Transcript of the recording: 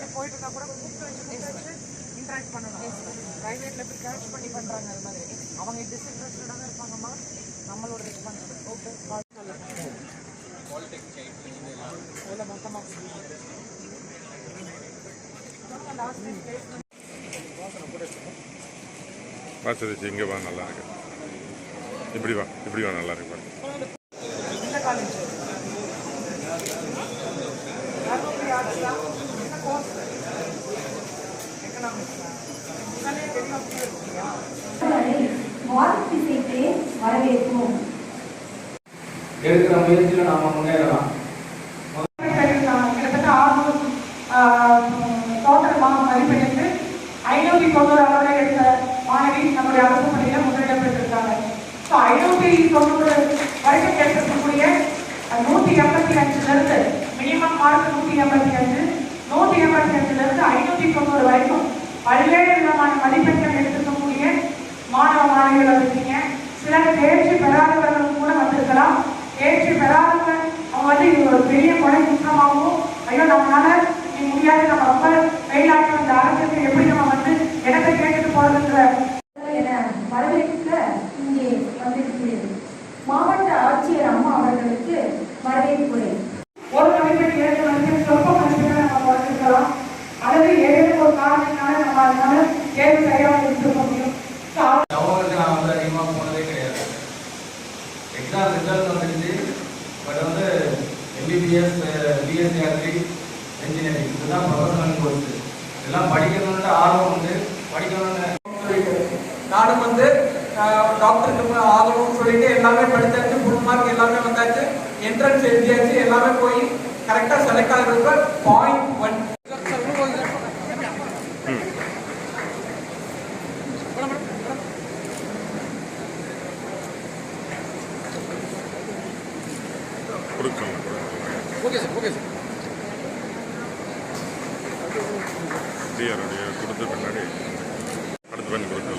அப்படி போயிட்டு இருந்தா கூட கூப்பிட்டு வச்சு கூப்பிட்டு வச்சு இன்ட்ராக்ட் பண்ணணும். ப்ரைவேட்ல போய் கேட்ச் பண்ணி பண்றாங்க அது மாதிரி. அவங்க டிஸ்இன்ட்ரெஸ்டடாக தான் இருப்பாங்கம்மா. நம்மளோட ரெஸ்பான்சிபிலிட்டி ஓகே அதில் மொத்தமாக லாஸ்ட் பிளேஸ்மெண்ட் இங்கே வா நல்லா இருக்கு. இப்படி வா இப்படி வா நல்லா இருக்கு. பாரு எடுக்கிற முயற்சியில நாம முன்னேறலாம். கிட்டத்தட்ட ஆறுநூறு டோட்டல் மதிப்பெண்ணுக்கு தொண்ணூறு அளவில் எடுத்த மாணவி நம்முடைய அரசு பள்ளியில் முதலிடம் பெற்றிருக்காங்க. ஸோ தொண்ணூறு வரைக்கும் கிடைக்கக்கூடிய நூத்தி எண்பத்தி அஞ்சுலேருந்து மினிமம் மார்க் நூத்தி எண்பத்தி அஞ்சு நூத்தி எண்பத்தி அஞ்சுல இருந்து ஐநூத்தி தொண்ணூறு வரைக்கும் பல்வேறு விதமான மதிப்பெண்கள் எடுத்துக்கக்கூடிய மாணவ மாணவிகள் இருக்கீங்க சிலர் தேர்ச்சி பெறாதவர்கள் கூட வந்திருக்கலாம். தேர்ச்சி பெறாதவங்க அவங்க வந்து இது ஒரு பெரிய கொலை குற்றமாகவும் ஐயோ நம்மளால இது முடியாது நம்ம ரொம்ப வெயிலாட்டம் இந்த அரசுக்கு எப்படி நம்ம வந்து இடத்தை கேட்டுட்டு போறதுன்ற என வரவேற்க இங்கே வந்திருக்கிறேன். மாவட்ட ஆட்சியர் அம்மா அவர்களுக்கு வரவேற்புரை. ஒரு மதிப்பெண் இரண்டு மதிப்பெண் சொற்ப மதிப்பெண்ணை நம்ம குறைச்சிருக்கலாம் அல்லது ஏதேனும் ஒரு காரணத்தினால அதனால தேர்வு சரியாக இருந்திருக்க முடியும்? நான் வந்து அதிகமாக போனதே கிடையாது. எக்ஸாம் ரிசல்ட் வந்துடுச்சு பட் வந்து எம்பிபிஎஸ் பிஎஸ்சி அக்ரி இன்ஜினியரிங் இதெல்லாம் ப்ரொஃபஷனல் கோர்ஸ் இதெல்லாம் படிக்கணும்னு ஆர்வம் உண்டு. படிக்கணும்னு நானும் வந்து ஆஹ், டாக்டருக்கு ஆகணும்னு சொல்லிட்டு எல்லாமே படிச்சாச்சு. ஃபுல் மார்க் எல்லாமே வந்தாச்சு. என்ட்ரன்ஸ் எழுதியாச்சு. எல்லாமே போய் கரெக்டாக செலக்ட் ஆகிறதுக்கு பாயிண்ட் கொடுக்கலாம் ஓகே சார் ஓகே சார் டிஆருடைய கொடுத்த பின்னாடி அடுத்த பண்ணி கொடுத்து